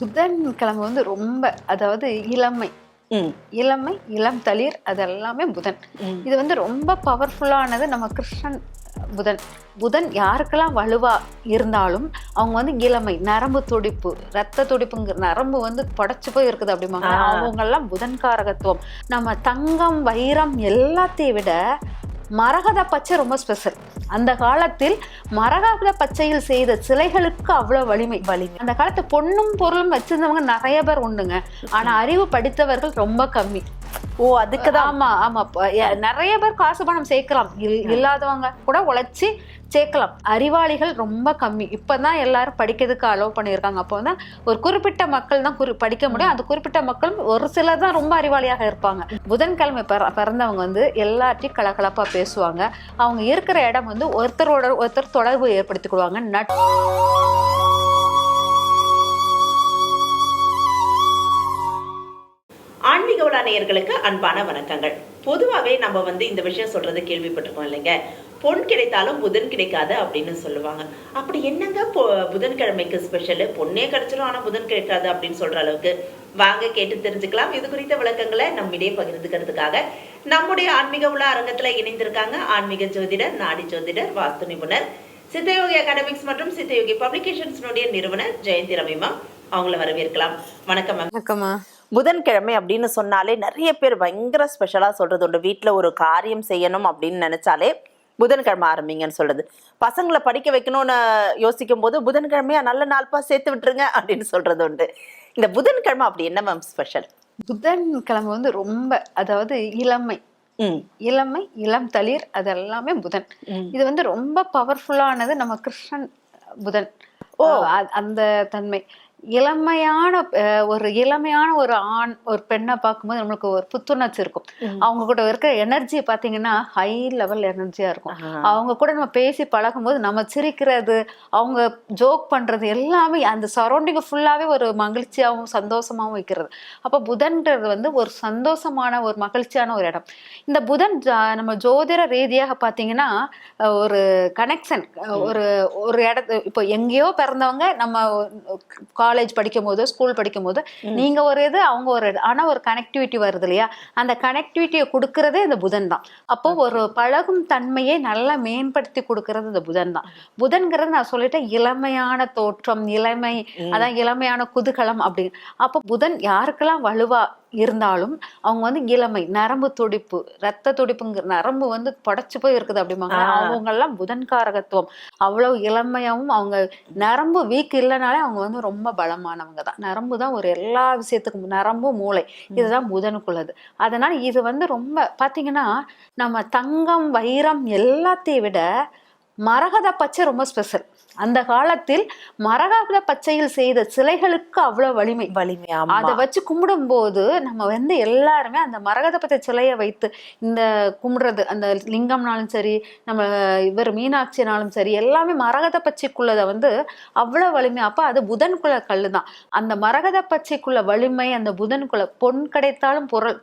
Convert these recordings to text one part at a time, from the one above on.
புதன் கிழமை வந்து ரொம்ப அதாவது இளமை. இளமை இளம் தளிர் அது எல்லாமே புதன். இது வந்து ரொம்ப பவர்ஃபுல்லானது நம்ம கிருஷ்ணன் புதன். புதன் யாருக்கெல்லாம் வலுவா இருந்தாலும் அவங்க வந்து இளமை நரம்பு துடிப்பு ரத்த துடிப்புங்கிற நரம்பு வந்து படைச்சு போய் இருக்குது அப்படிம்பாங்க. அவங்கெல்லாம் புதன் காரகத்துவம் நம்ம தங்கம் வைரம் எல்லாத்தையும் விட மரகத பச்சை ரொம்ப ஸ்பெஷல் அந்த காலத்தில் மரகத பச்சையில் செய்த சிலைகளுக்கு அவ்வளோ வலிமை வலிமை. அந்த காலத்து பொண்ணும் பொருளும் வச்சிருந்தவங்க நிறைய பேர் உண்டுங்க. ஆனால் அறிவு படித்தவர்கள் ரொம்ப கம்மி. ஓ அதுக்கு தான் ஆமா. ஆமா நிறைய பேர் காசு பணம் சேர்க்கலாம். இல்- இல்லாதவங்க கூட உழைச்சி சேர்க்கலாம். அறிவாளிகள் ரொம்ப கம்மி. இப்பதான் எல்லாரும் படிக்கிறதுக்கு அலோவ் பண்ணியிருக்காங்க. அப்போ வந்து ஒரு குறிப்பிட்ட மக்கள் தான் குறி படிக்க முடியும். அந்த குறிப்பிட்ட மக்களும் ஒரு சிலர் தான் ரொம்ப அறிவாளியாக இருப்பாங்க. புதன்கிழமை பிற- பிறந்தவங்க வந்து எல்லாத்தையும் கலகலப்பா பேசுவாங்க. அவங்க இருக்கிற இடம் வந்து ஒருத்தரோட ஒருத்தர் தொடர்பு ஏற்படுத்திக்கிடுவாங்க நட் நேயர்களுக்கு அன்பான வணக்கங்கள். பொதுவாகவே நம்ம வந்து இந்த விஷயம் சொல்றது கேள்விப்பட்டிருக்கோம் இல்லைங்க. பொன் கிடைத்தாலும் புதன் கிடைக்காது அப்படின்னு சொல்லுவாங்க. அப்படி என்னங்க பொ புதன்கிழமைக்கு ஸ்பெஷலு பொண்ணே கிடைச்சிரும் ஆனால் புதன் கிடைக்காது அப்படின்னு சொல்ற அளவுக்கு. வாங்க கேட்டு தெரிஞ்சுக்கலாம். இது குறித்த விளக்கங்களை நம்மிடையே பகிர்ந்துக்கிறதுக்காக நம்முடைய ஆன்மீக உள்ள அரங்கத்துல இணைந்திருக்காங்க ஆன்மீக ஜோதிடர் நாடி ஜோதிடர் வாஸ்து நிபுணர் சித்தயோகி அகாடமிக்ஸ் மற்றும் சித்தயோகி பப்ளிகேஷன்ஸ்னுடைய நிறுவனர் ஜெயந்தி ரவிமா அவங்கள வரவேற்கலாம். வணக்கம் வணக்கம்மா. புதன்கிழமை அப்படின்னு சொன்னாலே நிறைய பேர் பயங்கர ஸ்பெஷலாக சொல்றது உண்டு. வீட்டில் ஒரு காரியம் செய்யணும் அப்படின்னு நினைச்சாலே புதன்கிழமை ஆரம்பிங்கன்னு சொல்றது. பசங்களை படிக்க வைக்கணும்னு யோசிக்கும் போது புதன்கிழமையா நல்ல நாள்பா சேர்த்து விட்டுருங்க அப்படின்னு சொல்றது உண்டு. இந்த புதன்கிழமை அப்படி என்ன மேம் ஸ்பெஷல் புதன் கிழமை வந்து ரொம்ப அதாவது இளமை. இளமை இளம் தளிர் அது எல்லாமே புதன். இது வந்து ரொம்ப பவர்ஃபுல்லானது நம்ம கிருஷ்ணன் புதன். அ- அந்த தன்மை. இளமையான ஒரு இளமையான ஒரு ஆண் ஒரு பெண்ணை பார்க்கும்போது நம்மளுக்கு ஒரு புத்துணர்ச்சி இருக்கும். அவங்க கூட இருக்கிற எனர்ஜி பார்த்தீங்கன்னா ஹை லெவல் எனர்ஜியா இருக்கும். அவங்க கூட நம்ம பேசி பழகும்போது நம்ம சிரிக்கிறது அவங்க ஜோக் பண்றது எல்லாமே அந்த சரௌண்டிங் ஃபுல்லாவே ஒரு மகிழ்ச்சியாகவும் சந்தோஷமாகவும் வைக்கிறது. அப்போ புதன்ன்றது வந்து ஒரு சந்தோஷமான ஒரு மகிழ்ச்சியான ஒரு இடம். இந்த புதன் நம்ம ஜோதிட ரீதியாக பார்த்தீங்கன்னா ஒரு கனெக்ஷன் ஒரு ஒரு இடத்து இப்போ எங்கேயோ பிறந்தவங்க நம்ம காலேஜ் படிக்கும் போது ஸ்கூல் படிக்கும் போது நீங்க ஒரு இது அவங்க ஒரு இது. ஆனா ஒரு கனெக்டிவிட்டி வருது இல்லையா? அந்த கனெக்டிவிட்டியை கொடுக்கறதே இந்த புதன் தான். அப்போ ஒரு பழகும் தன்மையை நல்லா மேம்படுத்தி கொடுக்கறது இந்த புதன் தான். புதன்கிறது நான் சொல்லிட்டேன் இளமையான தோற்றம் இளமை அதான் இளமையான குதூகலம் அப்படின்னு. அப்போ புதன் யாருக்கெல்லாம் வலுவா இருந்தாலும் அவங்க வந்து இளமை நரம்பு துடிப்பு ரத்த துடிப்புங்கிற நரம்பு வந்து படைச்சு போய் இருக்குது அப்படிம்பாங்க. அவங்க எல்லாம் புதன் காரகத்துவம் அவ்வளவு இளமையாவும் அவங்க நரம்பு வீக் இல்லைனாலே அவங்க வந்து ரொம்ப பலமானவங்க தான். நரம்பு தான் ஒரு எல்லா விஷயத்துக்கும் நரம்பு மூளை. இதுதான் புதனுக்குள்ளது. அதனால இது வந்து ரொம்ப பாத்தீங்கன்னா நம்ம தங்கம் வைரம் எல்லாத்தையும் விட மரகத பச்சை ரொம்ப ஸ்பெஷல் அந்த காலத்தில் மரகத பச்சையில் செய்த சிலைகளுக்கு அவ்வளவு வலிமை. வலிமை அதை வச்சு கும்பிடும்போது நம்ம வந்து எல்லாருமே அந்த மரகத பச்சை சிலையை வைத்து இந்த கும்பிடுறது அந்த லிங்கம்னாலும் சரி நம்ம இவர் மீனாட்சினாலும் சரி எல்லாமே மரகத பச்சைக்குள்ளதை வந்து அவ்வளவு வலிமை. அப்ப அது புதன்குள்ள கல்லு தான் அந்த மரகத பச்சைக்குள்ள வலிமை அந்த புதன்குள்ள பொன் கிடைத்தாலும் பொருள்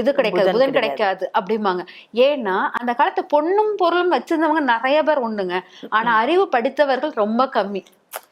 இது கிடைக்காது புதன். கிடைக்காது அப்படிம்பாங்க. ஏன்னா அந்த காலத்து பொண்ணும் பொருளும் வச்சிருந்தவங்க நிறைய பேர் உண்டுங்க ஆனா அறிவு படித்தவர்கள் ரொம்ப கம்மி.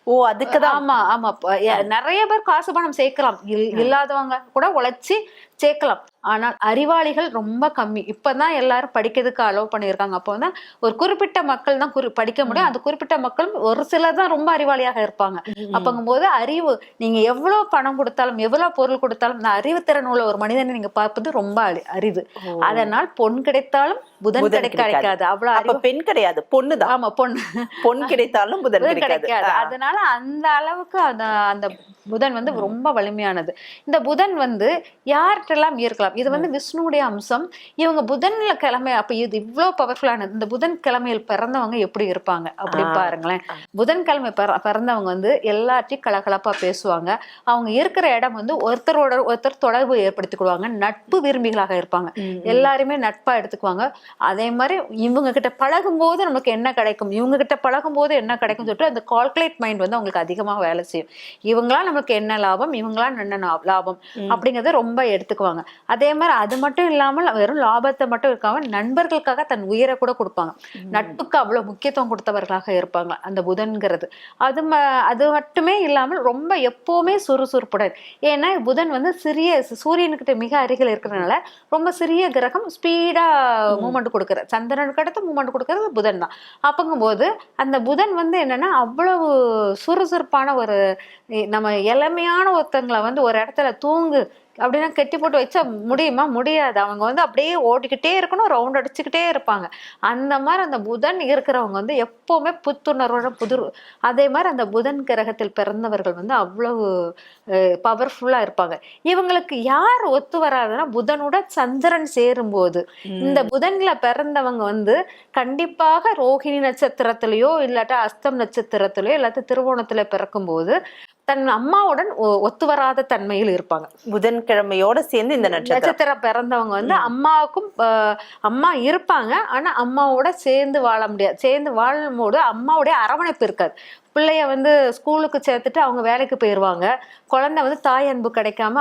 ஓ அதுக்கு தான் ஆமா. ஆமா நிறைய பேர் காசு பணம் சேர்க்கலாம். இல்- இல்லாதவங்க கூட உழைச்சி சேர்க்கலாம். ஆனால் அறிவாளிகள் ரொம்ப கம்மி. இப்பதான் எல்லாரும் படிக்கிறதுக்கு அலோவ் பண்ணியிருக்காங்க. அப்போ வந்து ஒரு குறிப்பிட்ட மக்கள் தான் குறி படிக்க முடியும். அந்த குறிப்பிட்ட மக்களும் ஒரு சிலர் தான் ரொம்ப அறிவாளியாக இருப்பாங்க. அப்பங்கும்போது அறிவு நீங்க எவ்வளவு பணம் கொடுத்தாலும் எவ்வளவு பொருள் கொடுத்தாலும் இந்த அறிவுத்திறன் உள்ள ஒரு மனிதனை நீங்க பார்ப்பது ரொம்ப அரி- அரிது. அதனால் பொன் கிடைத்தாலும் புதன் புதன் கிடைக்க கிடைக்காது. அவ்வளவு பெண் கிடையாது. பொண்ணுதான் ஆமா பொண்ணு. பொன் கிடைத்தாலும் புதன் கிடைக்காது. அதனால அந்த அளவுக்கு அந்த அந்த புதன் வந்து ரொம்ப வலிமையானது. இந்த புதன் வந்து யார்கிட்டலாம் இருக்கலாம் இது வந்து விஷ்ணுவுடைய அம்சம். இவங்க புதன்ல கிழமை அப்ப இது இவ்வளவு பவர்ஃபுல்லானது இந்த புதன் கிழமையில் பிறந்தவங்க எப்படி இருப்பாங்க? அப்படி. பாருங்களேன். புதன்கிழமை பிற- பிறந்தவங்க வந்து எல்லாத்தையும் கலகலப்பா பேசுவாங்க. அவங்க இருக்கிற இடம் வந்து ஒருத்தரோட ஒருத்தர் தொடர்பு ஏற்படுத்திக்கிடுவாங்க. நட்பு விரும்பிகளாக இருப்பாங்க. எல்லாருமே நட்பா எடுத்துக்குவாங்க. அதே மாதிரி இவங்க கிட்ட பழகும் போது நமக்கு என்ன கிடைக்கும்? இவங்க கிட்ட பழகும் போது என்ன கிடைக்கும் சொல்லிட்டு அந்த கால்குலேட் மைண்ட் வந்து அவங்களுக்கு அதிகமாக வேலை செய்யும். இவங்களால நமக்கு என்ன லாபம்? இவங்களால என்ன லாபம்? அப்படிங்கறத ரொம்ப எடுத்துக்குவாங்க. அதே மாதிரி அது மட்டும் இல்லாமல் வெறும் லாபத்தை மட்டும் இருக்காம நண்பர்களுக்காக தன் உயிரை கூட கொடுப்பாங்க. நட்புக்கு அவ்வளவு முக்கியத்துவம் கொடுத்தவர்களாக இருப்பாங்க அந்த புதன்கிறது. அது ம அது மட்டுமே இல்லாமல் ரொம்ப எப்பவுமே சுறுசுறுப்புடன். ஏன்னா புதன் வந்து சிறிய சூரியனுக்கிட்ட மிக அருகில் இருக்கிறதுனால ரொம்ப சிறிய கிரகம் ஸ்பீடா மூமெண்ட் கொடுக்குற சந்திரனுக்கு அடுத்து மூமெண்ட் கொடுக்கறது புதன் தான். அப்பங்கும்போது அந்த புதன் வந்து என்னன்னா அவ்வளவு சுறுசுறுப்பான ஒரு நம்ம இளமையான ஒருத்தங்களை வந்து ஒரு இடத்துல தூங்கு அப்படின்னா கெட்டி போட்டு வச்சா முடியுமா? முடியாது. அவங்க வந்து அப்படியே ஓடிக்கிட்டே இருக்கணும் ரவுண்ட் அடிச்சுக்கிட்டே இருப்பாங்க. அந்த மாதிரி அந்த புதன் இருக்கிறவங்க வந்து எப்பவுமே புத்துணர்வோட புது அதே மாதிரி அந்த புதன் கிரகத்தில் பிறந்தவர்கள் வந்து அவ்வளவு பவர்ஃபுல்லா இருப்பாங்க. இவங்களுக்கு யார் ஒத்து வராதுன்னா புதனோட சந்திரன் சேரும்போது. இந்த புதன்ல பிறந்தவங்க வந்து கண்டிப்பாக ரோஹிணி நட்சத்திரத்திலயோ இல்லாட்டா அஸ்தம் நட்சத்திரத்திலயோ இல்லாட்ட திருவோணத்துல பிறக்கும்போது தன் அம்மாவுடன் ஒத்து வராத தன்மையில் இருப்பாங்க. புதன்கிழமையோட சேர்ந்து இந்த நட்சத்திரம். பிறந்தவங்க வந்து அம்மாவுக்கும் அம்மா இருப்பாங்க. ஆனா அம்மாவோட சேர்ந்து வாழ முடியாது. சேர்ந்து வாழும்போது அம்மாவுடைய அரவணைப்பு இருக்காது. பிள்ளைய வந்து ஸ்கூலுக்கு சேர்த்துட்டு அவங்க வேலைக்கு போயிடுவாங்க குழந்தை வந்து தாய் அன்பு கிடைக்காம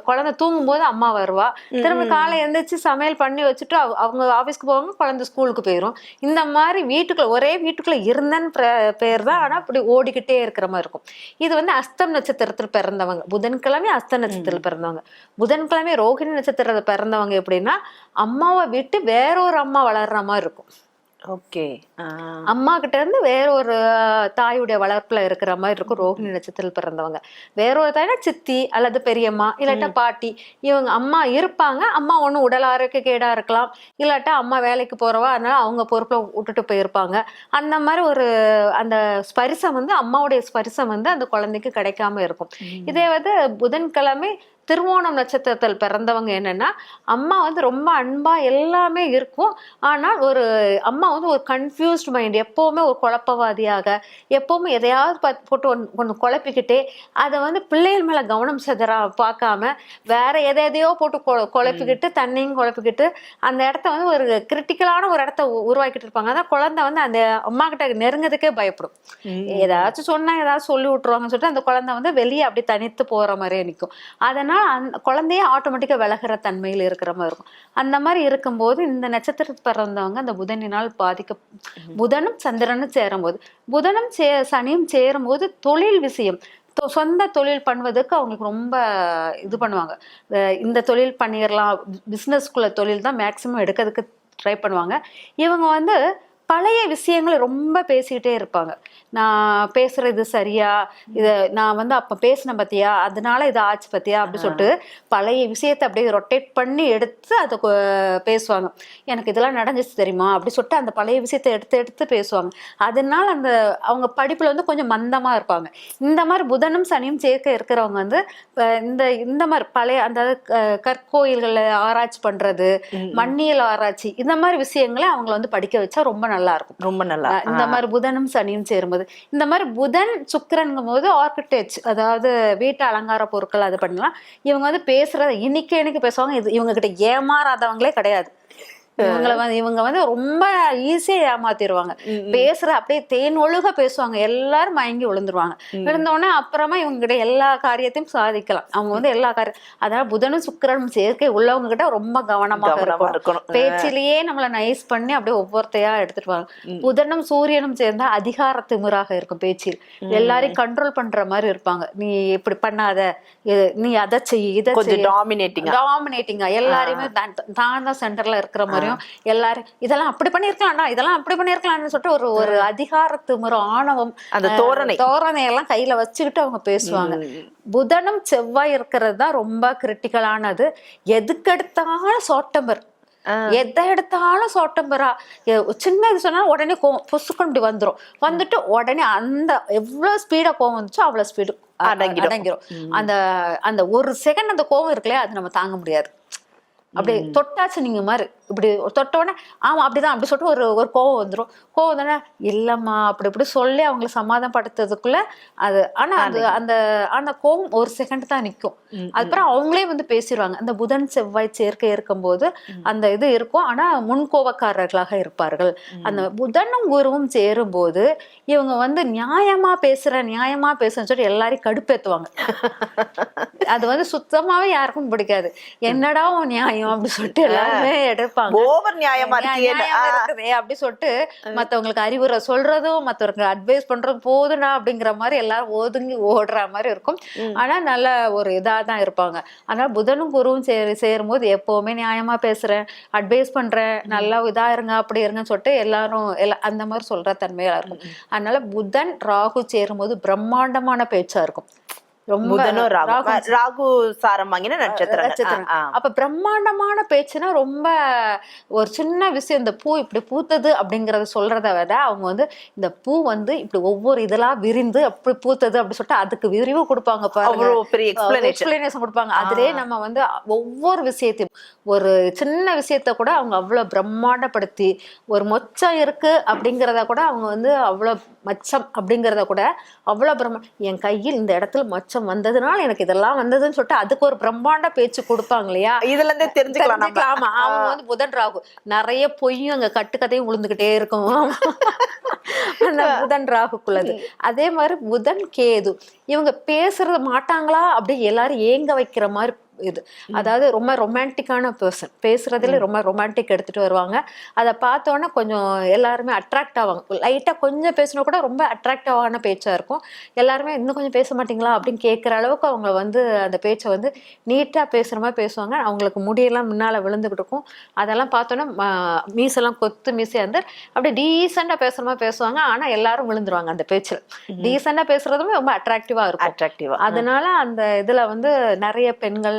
குழந்தை தூங்கும் போது அம்மா வருவா. திரும்ப காலை எந்திரிச்சு சமையல் பண்ணி வச்சுட்டு அவ- அவங்க ஆபீஸ்க்கு போவாங்க குழந்தை ஸ்கூலுக்கு போயிடும் இந்த மாதிரி வீட்டுக்குள்ள ஒரே வீட்டுக்குள்ள இருந்தன்னு பிர- தான் ஆனா அப்படி ஓடிக்கிட்டே இருக்கிற மாதிரி இருக்கும். இது வந்து அஸ்தம் நட்சத்திரத்தில் பிறந்தவங்க. புதன்கிழமை அஸ்த நட்சத்திரத்தில் பிறந்தவங்க. புதன்கிழமை ரோகிணி நட்சத்திரத்தில் பிறந்தவங்க எப்படின்னா அம்மாவை விட்டு வேறொரு அம்மா வளர்ற மாதிரி இருக்கும். ஓகே. அம்மா கிட்ட இருந்து வேற ஒரு தாயுடைய வளர்ப்புல இருக்கிற மாதிரி இருக்கும். ரோகிணி நட்சத்திரத்தில் பிறந்தவங்க. வேற ஒரு தாய்னா சித்தி அல்லது பெரியம்மா இல்லாட்டா பாட்டி. இவங்க அம்மா இருப்பாங்க. அம்மா ஒண்ணு உடல் ஆரோக்கிய கேடா இருக்கலாம். இல்லாட்டா அம்மா வேலைக்கு போறவா அதனால அவங்க பொறுப்புல விட்டுட்டு போயிருப்பாங்க. அந்த மாதிரி ஒரு அந்த ஸ்பரிசம் வந்து அம்மாவுடைய ஸ்பரிசம் வந்து அந்த குழந்தைக்கு கிடைக்காம இருக்கும். இதே வந்து புதன்கிழமை திருவோணம் நட்சத்திரத்தில் பிறந்தவங்க என்னன்னா அம்மா வந்து ரொம்ப அன்பா எல்லாமே இருக்கும். ஆனால் ஒரு அம்மா வந்து ஒரு கன்ஃபியூஸ்ட் மைண்ட் எப்பவுமே ஒரு குழப்பவாதியாக எப்பவுமே எதையாவது பாத்து- போட்டு ஒன்று ஒன்று குழப்பிக்கிட்டே அதை வந்து பிள்ளைகள் மேல கவனம் செதறா பார்க்காம வேற எதை எதையோ போட்டு கொ- குழப்பிக்கிட்டு தண்ணியும் குழப்பிக்கிட்டு அந்த இடத்த வந்து ஒரு கிரிட்டிக்கலான ஒரு இடத்த உருவாக்கிட்டு இருப்பாங்க. அதான் குழந்தை வந்து அந்த அம்மா கிட்ட நெருங்கதுக்கே பயப்படும். ஏதாச்சும் சொன்னா ஏதாவது சொல்லி விட்டுருவாங்கன்னு சொல்லிட்டு அந்த குழந்தை வந்து வெளியே அப்படி தனித்து போற மாதிரியே நிற்கும் அதனால அந்த குழந்தையே ஆட்டோமேட்டிக்கா விலகுற தன்மையில் இருக்கிற மாதிரி இருக்கும். அந்த மாதிரி இருக்கும்போது இந்த நட்சத்திரத்தில் பிறந்தவங்க அந்த புதனினால் பாதிக்க புதனும் சந்திரனும் சேரும்போது புதனும் சே சனியும் சேரும்போது தொழில் விஷயம். சொந்த தொழில் பண்ணுவதற்கு அவங்களுக்கு ரொம்ப இது பண்ணுவாங்க. இந்த தொழில் பண்ணிடலாம் பிஸ்னஸ்குள்ள தொழில் தான் மேக்சிமம் எடுக்கிறதுக்கு ட்ரை பண்ணுவாங்க. இவங்க வந்து பழைய விஷயங்களை ரொம்ப பேசிக்கிட்டே இருப்பாங்க. நான் பேசுறது சரியா? இத நான் வந்து அப்ப பேசின பத்தியா? அதனால இது ஆச்சு பத்தியா? அப்படி சொல்லிட்டு பழைய விஷயத்தை அப்படியே ரொட்டேட் பண்ணி எடுத்து அதை பேசுவாங்க. எனக்கு இதெல்லாம் நடந்துச்சு தெரியுமா? அப்படி சொல்லிட்டு அந்த பழைய விஷயத்தை எடுத்து எடுத்து பேசுவாங்க. அதனால அந்த அவங்க படிப்புல வந்து கொஞ்சம் மந்தமா இருப்பாங்க. இந்த மாதிரி புதனும் சனியும் சேர்க்க இருக்கிறவங்க வந்து இந்த இந்த மாதிரி பழைய அந்த கற்கோயில்களை ஆராய்ச்சி பண்றது மண்ணியல் ஆராய்ச்சி இந்த மாதிரி விஷயங்களை அவங்கள வந்து படிக்க வச்சா ரொம்ப நல்லா இருக்கும் ரொம்ப நல்லா. இந்த மாதிரி புதனும் சனியும் சேரும்போது இந்த மாதிரி புதன் சுக்கிரனுங்கும் போது ஆர்கிடெக்ட் அதாவது வீட்டு அலங்கார பொருட்கள் அது பண்ணலாம். இவங்க வந்து பேசுறத இன்னைக்கு எனக்கு பேசுவாங்க. இது இவங்க கிட்ட ஏமாறாதவங்களே கிடையாது. இவங்களை வந்து இவங்க வந்து ரொம்ப ஈஸியா ஏமாத்திடுவாங்க பேசுற அப்படியே தேன் ஒழுக பேசுவாங்க. எல்லாரும் மயங்கி விழுந்துருவாங்க. விழுந்த உடனே அப்புறமா இவங்க கிட்ட எல்லா காரியத்தையும் சாதிக்கலாம். அவங்க வந்து எல்லா காரியம் அதனால புதனும் சுக்கிரனும் சேர்க்கை உள்ளவங்க கிட்ட ரொம்ப கவனமாக கவனமா இருக்கணும். பேச்சிலேயே நம்மள நைஸ் பண்ணி அப்படியே ஒவ்வொருத்தையா எடுத்துட்டு வாங்க புதனும் சூரியனும் சேர்ந்தா அதிகார திமிராக இருக்கும் பேச்சில். எல்லாரையும் கண்ட்ரோல் பண்ற மாதிரி இருப்பாங்க. நீ இப்படி பண்ணாத. நீ அதை செய் இதை செய். டாமினேட்டிங்கா எல்லாரையுமே தான் தான் சென்டர்ல இருக்கிற மாதிரியும் எல்லாரும் இதெல்லாம் அப்படி பண்ணிருக்கலாம்டா இதெல்லாம் அப்படி பண்ணிருக்கலாம்னு சொல்லிட்டு ஒரு ஒரு அதிகார திமிரு ஆணவம் அந்த தோரணை. தோரணை. எல்லாம் கையில வச்சுக்கிட்டு அவங்க பேசுவாங்க. புதனும் செவ்வாய் இருக்கிறது தான் ரொம்ப கிரிட்டிக்கலானது எதுக்கெடுத்தாலும் சோட்டம்பர். எதை எடுத்தாலும் சோட்டம்பரா? சின்ன இது சொன்னாலும் உடனே கோவம் பொசுக்குன்னு இப்படி வந்துரும். வந்துட்டு உடனே அந்த எவ்வளவு ஸ்பீடா கோவம் வந்துச்சோ அவ்வளவு ஸ்பீடு அடங்கிடும். அடங்கிரும். அந்த அந்த ஒரு செகண்ட் அந்த கோவம் இருக்குல்லையா அது நம்ம தாங்க முடியாது. அப்படி தொட்டாச்சு நீங்க மாதிரி. இப்படி தொட்ட உடனே ஆமா அப்படிதான் அப்படி சொல்லிட்டு ஒரு ஒரு கோவம் வந்துரும். கோவம் வந்தோடனே இல்லம்மா அப்படி இப்படி சொல்லி அவங்கள சமாதானப்படுத்துறதுக்குள்ள அது ஆனா அது அந்த அந்த கோவம் ஒரு செகண்ட் தான் நிக்கும். அதுக்கப்புறம் அவங்களே வந்து பேசிடுவாங்க. அந்த புதன் செவ்வாய் சேர்க்கை இருக்கும்போது அந்த இது இருக்கும். ஆனா முன்கோபக்காரர்களாக இருப்பார்கள். அந்த புதனும் குருவும் சேரும்போது இவங்க வந்து நியாயமா பேசுற நியாயமா பேசுறேன்னு சொல்லி எல்லாரையும் கடுப்பேத்துவாங்க. அது வந்து சுத்தமாவே யாருக்கும் பிடிக்காது. என்னடா உன் நியாயம் அப்படி சொல்லிட்டு எல்லாருமே எடுப்பாங்க. ஓவர் நியாயமா நியா- இருக்கே நியாயமா இருக்குதே அப்படி சொல்லிட்டு மத்தவங்களுக்கு அறிவுரை சொல்றதும் மத்தவங்களுக்கு அட்வைஸ் பண்றதும் போதுனா அப்படிங்கிற மாதிரி எல்லாரும் ஒதுங்கி ஓடுற மாதிரி இருக்கும். ஆனா நல்ல ஒரு இதா தான் இருப்பாங்க. அதனால புதனும் குருவும் சேர் சேரும்போது எப்பவுமே நியாயமா பேசுறேன் அட்வைஸ் பண்றேன் நல்லா இதா இருங்க அப்படி இருங்கன்னு சொல்லிட்டு எல்லாரும் எல்லா அந்த மாதிரி சொல்ற தன்மையா இருக்கும். அதனால புதன் ராகு சேரும்போது பிரம்மாண்டமான பேச்சா இருக்கும். புதனும் ராகு. ராகு சாரம் வாங்கின நட்சத்திரம். நட்சத்திரம். அப்ப பிரம்மாண்டமான பேச்சுனா ரொம்ப ஒரு சின்ன விஷயம். இந்த பூ இப்படி பூத்தது அப்படிங்கறத சொல்றத விட அவங்க வந்து இந்த பூ வந்து இப்படி ஒவ்வொரு இதழா விரிந்து அப்படி பூத்தது அப்படி சொல்லிட்டு அதுக்கு விரிவு கொடுப்பாங்க எக்ஸ்பிளனேஷன் கொடுப்பாங்க. அதுலயே நம்ம வந்து ஒவ்வொரு விஷயத்தையும் ஒரு சின்ன விஷயத்த கூட அவங்க அவ்வளவு பிரம்மாண்டப்படுத்தி ஒரு மொச்சம் இருக்கு அப்படிங்கிறத கூட அவங்க வந்து அவ்வளவு மச்சம் அப்படிங்கிறத கூட அவ்வளவு பிரம்ம என் கையில் இந்த இடத்துல மச்சம் வந்ததுனால எனக்கு இதெல்லாம் வந்ததுன்னு சொல்லிட்டு அதுக்கு ஒரு பிரம்மாண்ட பேச்சு கொடுப்பாங்க இல்லையா? இதுல இருந்தே தெரிஞ்சுக்கலாம் தெரிஞ்சுக்கலாமா. அவங்க வந்து புதன் ராகு. நிறைய பொய்யும் அங்க கட்டுக்கதையும் விழுந்துகிட்டே இருக்கும். அந்த புதன் ராகுக்குள்ளது. அதே மாதிரி புதன் கேது. இவங்க பேசுறது மாட்டாங்களா? அப்படி எல்லாரும் ஏங்க வைக்கிற மாதிரி இது. அதாவது ரொம்ப ரொமான்டிக்கான பர்சன் பேசுறதுல ரொம்ப ரொமான்டிக் எடுத்துட்டு வருவாங்க. அதை பார்த்தோன்னே கொஞ்சம் எல்லாருமே அட்ராக்ட் ஆவாங்க. லைட்டா கொஞ்சம் பேசினா கூட ரொம்ப அட்ராக்டிவான பேச்சா இருக்கும். எல்லாருமே இன்னும் கொஞ்சம் பேச மாட்டீங்களா அப்படின்னு கேட்குற அளவுக்கு அவங்க வந்து அந்த பேச்சை வந்து நீட்டா பேசுற மாதிரி பேசுவாங்க. அவங்களுக்கு முடியெல்லாம் முன்னால விழுந்துகிட்டு இருக்கும். அதெல்லாம் பார்த்தோன்னே மீசெல்லாம் கொத்து மீசையா இருந்து அப்படியே டீசெண்டா பேசுற மாதிரி பேசுவாங்க. ஆனா எல்லாரும் விழுந்துருவாங்க அந்த பேச்சுல. டீசெண்டா பேசுறதுமே ரொம்ப அட்ராக்டிவா இருக்கும். அட்ராக்டிவா அதனால அந்த இதுல வந்து நிறைய பெண்கள்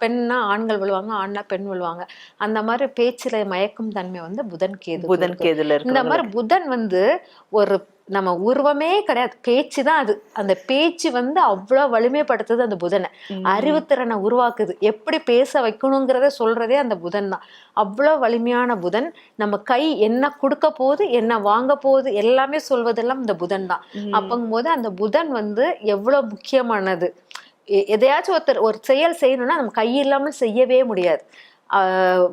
பெண்ணா ஆண்கள் விழுவாங்க ஆண்னா பெண் விழுவாங்க. அந்த மாதிரி பேச்சுல மயக்கும் தன்மை வந்து புதன் கேது புதன் கேதுல இந்த இருக்கு மாதிரி புதன் வந்து ஒரு நம்ம உருவமே கிடையாது. பேச்சு தான் அது. அந்த பேச்சு வந்து அவ்வளவு வலிமைப்படுத்துது அந்த புதனை. அறிவுத்திறனை உருவாக்குது. எப்படி பேச வைக்கணுங்கிறத சொல்றதே அந்த புதன் தான். அவ்வளவு வலிமையான புதன். நம்ம கை என்ன கொடுக்க போகுது என்ன வாங்க போகுது எல்லாமே சொல்வதெல்லாம் இந்த புதன் தான். அப்பங்கும்போது அந்த புதன் வந்து எவ்வளவு முக்கியமானது. எதையாச்சும் ஒருத்தர் ஒரு செயல் செய்யணும்னா நம்ம கை இல்லாமல் செய்யவே முடியாது.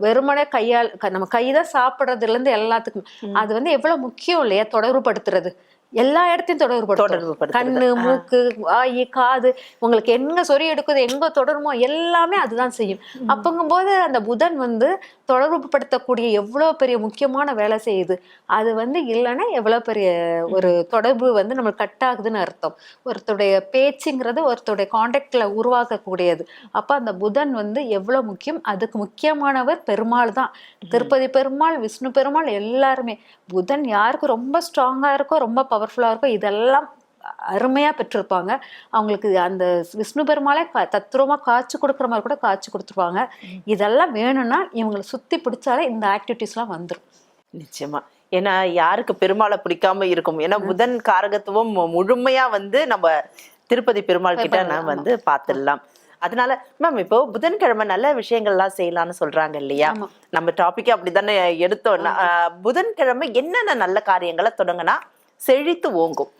வெறுமனே கையால் நம்ம கை தான் சாப்பிட்றதுல இருந்து எல்லாத்துக்கும். அது வந்து எவ்வளவு முக்கியம் இல்லையா? தொடர்புபடுத்துறது. எல்லா இடத்தையும் தொடர்பு தொடர்புபடுத்துறது. கண்ணு மூக்கு வாய் காது உங்களுக்கு எங்க சொறி எடுக்குது எங்க தொடருமோ எல்லாமே அதுதான் செய்யும். அப்பங்கும்போது அந்த புதன் வந்து தொடர்புபடுத்தக்கூடிய எவ்வளவு பெரிய முக்கியமான வேலை செய்யுது அது வந்து இல்லைன்னா எவ்வளவு பெரிய ஒரு தொடர்பு வந்து நம்மளுக்கு கட் ஆகுதுன்னு அர்த்தம். ஒருத்தருடைய பேச்சுங்கிறது ஒருத்தருடைய காண்டாக்ட்ல உருவாக்கக்கூடியது. அப்ப அந்த புதன் வந்து எவ்வளவு முக்கியம் அதுக்கு முக்கியமானவர் பெருமாள் தான். திருப்பதி பெருமாள் விஷ்ணு பெருமாள் எல்லாருமே. புதன் யாருக்கு ரொம்ப ஸ்ட்ராங்கா இருக்கோ ரொம்ப பவர்ஃபுல்லா இருக்கோ இதெல்லாம் அருமையா பெற்றிருப்பாங்க. அவங்களுக்கு அந்த விஷ்ணு பெருமாளே கா- தத்ரூபமா காய்ச்சி கொடுக்குற மாதிரி கூட காய்ச்சி கொடுத்துருப்பாங்க இதெல்லாம் வேணும்னா இவங்களை சுத்தி பிடிச்சாலே இந்த ஆக்டிவிட்டிஸ்லாம் வந்துடும் நிச்சயமா. ஏன்னா யாருக்கு பெருமாளை பிடிக்காம இருக்கும்? ஏன்னா புதன் காரகத்துவம் முழுமையா வந்து நம்ம திருப்பதி பெருமாள் கிட்ட நான். வந்து பார்த்துடலாம் அதனால மேம் இப்போ புதன்கிழமை நல்ல விஷயங்கள்லாம் செய்யலாம்னு சொல்றாங்க இல்லையா. நம்ம டாபிக்கே அப்படித்தானே எடுத்தோம்னா ஆஹ், புதன்கிழமை என்னென்ன நல்ல காரியங்களை தொடங்கினா செழித்து ஓங்கும்.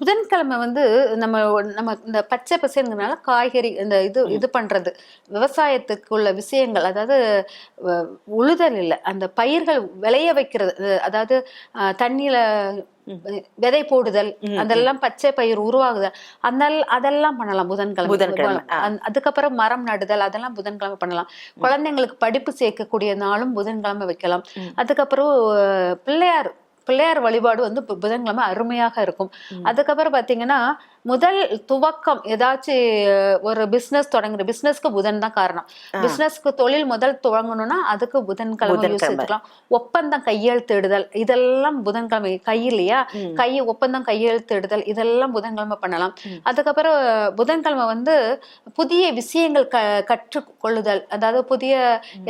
புதன்கிழமை வந்து நம்ம நம்ம இந்த பச்சை பசேங்கிறதுனால காய்கறி இந்த இது இது பண்றது. விவசாயத்துக்குள்ள விஷயங்கள் அதாவது உழுதல் இல்லை. அந்த பயிர்கள் விளைய வைக்கிறது. அதாவது தண்ணியில விதை போடுதல் அதெல்லாம் பச்சை பயிர் உருவாகுதல். அந்த அதெல்லாம் பண்ணலாம் புதன்கிழமை. புதன்கிழமை, அதுக்கப்புறம் மரம் நடுதல் அதெல்லாம் புதன்கிழமை பண்ணலாம். குழந்தைங்களுக்கு படிப்பு சேர்க்கக்கூடிய நாளும் புதன்கிழமை வைக்கலாம். அதுக்கப்புறம் பிள்ளையார் பிள்ளையார் வழிபாடு வந்து புதன்கிழமை அருமையாக இருக்கும். அதுக்கப்புறம் பாத்தீங்கன்னா முதல் துவக்கம் ஏதாச்சும் ஒரு பிசினஸ் தொடங்குற பிசினஸ்க்கு புதன் தான் காரணம். பிசினஸ்க்கு தொழில் முதல் துவங்கணும்னா அதுக்கு புதன்கிழமை யூஸ் புதன்கிழமை. எடுத்துக்கலாம் ஒப்பந்தம் கையெழுத்திடுதல் இதெல்லாம் புதன்கிழமை. கை இல்லையா? கை ஒப்பந்தம் கையெழுத்திடுதல் இதெல்லாம் புதன்கிழமை பண்ணலாம். அதுக்கப்புறம் புதன்கிழமை வந்து புதிய விஷயங்கள் க கற்றுக்கொள்ளுதல். அதாவது புதிய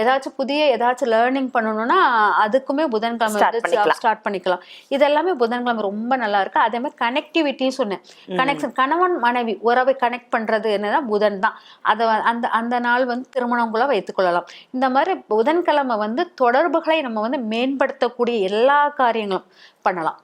ஏதாச்சும் புதிய ஏதாச்சும் லேர்னிங் பண்ணணும்னா அதுக்குமே புதன்கிழமை வந்து. ஸ்டார்ட் பண்ணிக்கலாம். இதெல்லாமே புதன்கிழமை ரொம்ப நல்லா இருக்கு. அதே மாதிரி கனெக்டிவிட்டி சொன்னேன். கனெக்ட் கனெக்ஷன் கணவன் மனைவி உறவை கனெக்ட் பண்றது என்னன்னா புதன் தான். அதை அந்த அந்த நாள் வந்து திருமணம் கூட வைத்துக் கொள்ளலாம். இந்த மாதிரி புதன்கிழமை வந்து தொடர்புகளை நம்ம வந்து மேம்படுத்தக்கூடிய எல்லா காரியங்களும் பண்ணலாம்.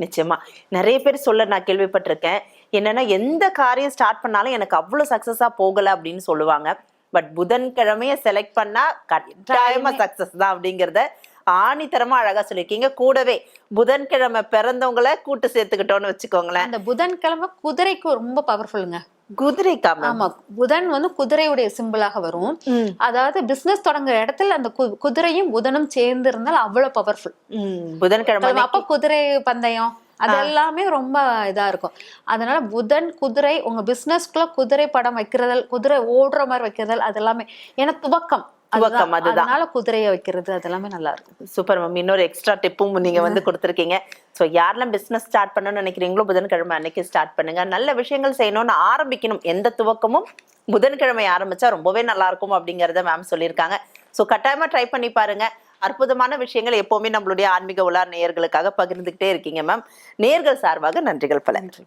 நிச்சயமா. நிறைய பேர் சொல்ல நான் கேள்விப்பட்டிருக்கேன். என்னன்னா எந்த காரியம் ஸ்டார்ட் பண்ணாலும் எனக்கு அவ்வளவு சக்சஸா போகல அப்படின்னு சொல்லுவாங்க. பட் புதன்கிழமைய செலக்ட் பண்ணா கட்டாயமா சக்சஸ் தான் அப்படிங்கறத ஆணித்தரமா அழகா சொல்லியிருக்கீங்க. கூடவே புதன்கிழமை பிறந்தவங்கள கூட்டு சேர்த்துக்கிட்டோம்னு வச்சுக்கோங்களேன். அந்த புதன்கிழமை குதிரைக்கு ரொம்ப பவர்ஃபுல்லுங்க குதிரை காம ஆமா புதன் வந்து குதிரையுடைய சிம்பிளாக வரும். அதாவது பிசினஸ் தொடங்குற இடத்துல அந்த குதிரையும் புதனும் சேர்ந்து இருந்தால் அவ்வளவு பவர்ஃபுல் புதன்கிழமை அப்ப குதிரை பந்தயம் அது எல்லாமே ரொம்ப இதா இருக்கும். அதனால புதன் குதிரை உங்க பிசினஸ்க்குள்ள குதிரை படம் வைக்கிறதல் குதிரை ஓடுற மாதிரி வைக்கிறதல் அது எல்லாமே. ஏன்னா துவக்கம். துவக்கம், அதுதான். அதனால குதிரையை வைக்கிறது அது எல்லாமே நல்லா இருக்கும் சூப்பர் மேம் இன்னொரு எக்ஸ்ட்ரா டிப்பும் நீங்க வந்து கொடுத்துருக்கீங்க. ஸோ யாரெல்லாம் பிசினஸ் ஸ்டார்ட் பண்ணணும்னு நினைக்கிறீங்களோ புதன்கிழமை அன்னைக்கு ஸ்டார்ட் பண்ணுங்க. நல்ல விஷயங்கள் செய்யணும்னு ஆரம்பிக்கணும். எந்த துவக்கமும் புதன்கிழமை ஆரம்பிச்சா ரொம்பவே நல்லா இருக்கும் அப்படிங்கறத மேம் சொல்லியிருக்காங்க. ஸோ கட்டாயமா ட்ரை பண்ணி பாருங்க. அற்புதமான விஷயங்கள் எப்பவுமே நம்மளுடைய ஆன்மீக உலா நேயர்களுக்காக பகிர்ந்துகிட்டே இருக்கீங்க மேம் நேர்கள் சார்பாக நன்றிகள் பல. நன்றி.